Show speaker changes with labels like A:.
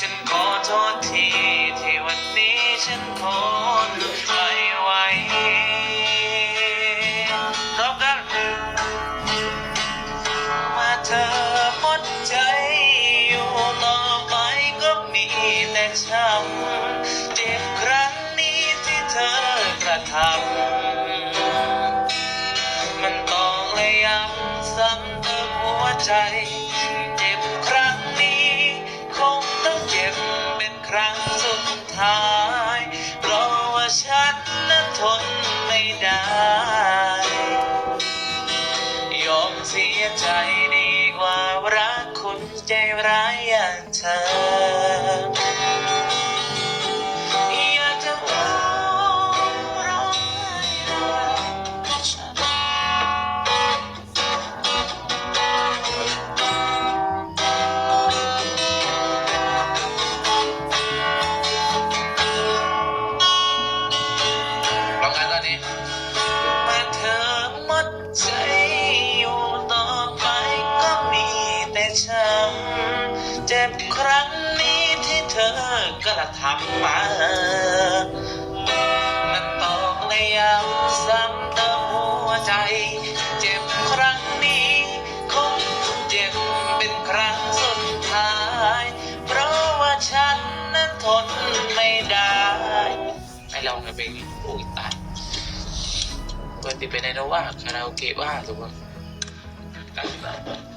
A: ฉันขอโทษทีที่วันนี้ฉันคนไม่ไหวพร้อมกันมาเธอหมดใจอยู่ต่อไปก็มีแต่ช้ำเจ็บครั้งนี้ที่เธอกระทำมันต้องเลยย้ำซ้ำเติมหัวใจ รั้งสุดท้าย เพราะว่าฉันนั้นทนไม่ได้ ยอมเสียใจดีกว่ารักคุณใจร้ายอย่างเธอ ช้ำเจ็บครั้งนี้ที่เธอกระทำมามันตองเลยย้ำซ้ำเติมหัวใจ เจ็บครั้งนี้คงเจ็บเป็นครั้งสุดท้าย เพราะว่าฉันนั้นทนไม่ได้
B: ให้เราไงเพลงนี้โอ้ยตายปกติเป็นไงนะว่าคาราโอเกะว่าหรือว่าการ